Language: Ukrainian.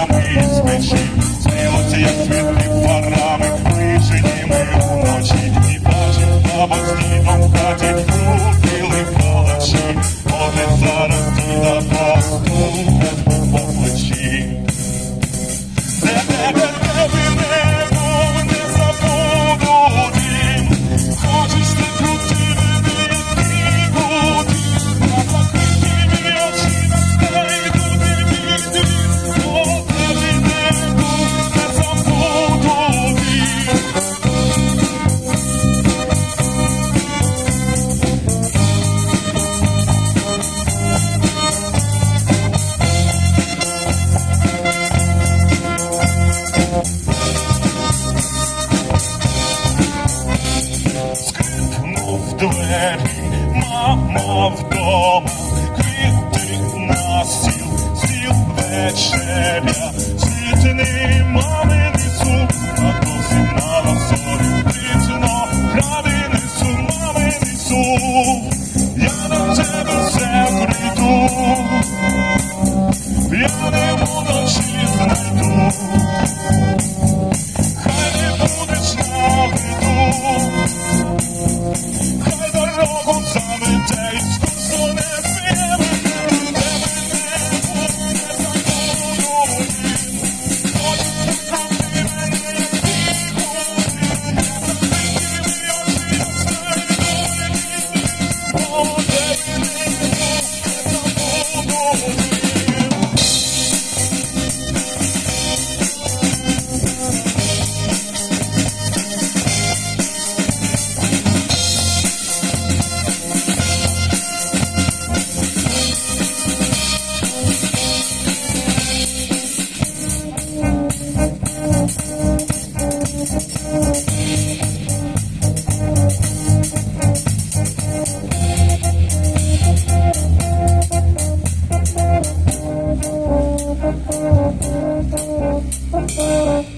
I'll. мама вдома, критик на сіл, сіл вечеря, світний мамин сум, а досі на розорі, дитино, радини сум, мамин сум, я до тебе все прийду, я не буду жити. Thank you.